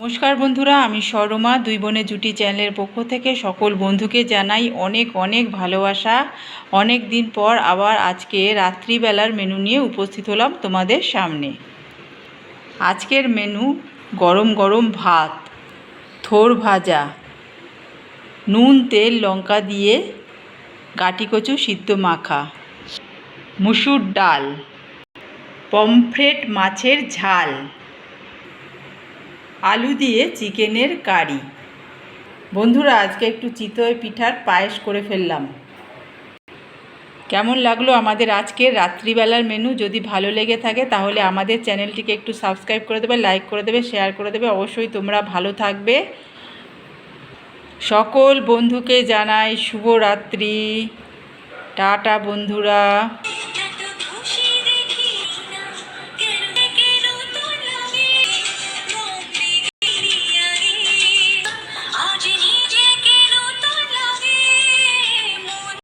নমস্কার বন্ধুরা, আমি সরমা, দুই বোনের জুটি চ্যানেলের পক্ষ থেকে সকল বন্ধুকে জানাই অনেক অনেক ভালোবাসা। অনেক দিন পর আবার আজকে রাত্রিবেলার মেনু নিয়ে উপস্থিত হলাম তোমাদের সামনে। আজকের মেনু গরম গরম ভাত, থোর ভাজা, নুন, তেল, লঙ্কা দিয়ে গাটি কচু সিদ্ধ মাখা, মুসুর ডাল, পমফ্রেট মাছের ঝাল। আলু দিয়ে চিকেনের কারি। বন্ধুরা, আজকে একটু চিতই পিঠার পায়েস করে ফেললাম। কেমন লাগল আমাদের আজকের রাত্রিবেলার মেনু যদি ভালো লেগে থাকে, তাহলে আমাদের চ্যানেলটিকে একটু সাবস্ক্রাইব করে দেবে লাইক করে দেবে শেয়ার করে দেবে। অবশ্যই তোমরা ভালো থাকবে। সকল বন্ধুকে জানাই শুভরাত্রি। টাটা, বন্ধুরা।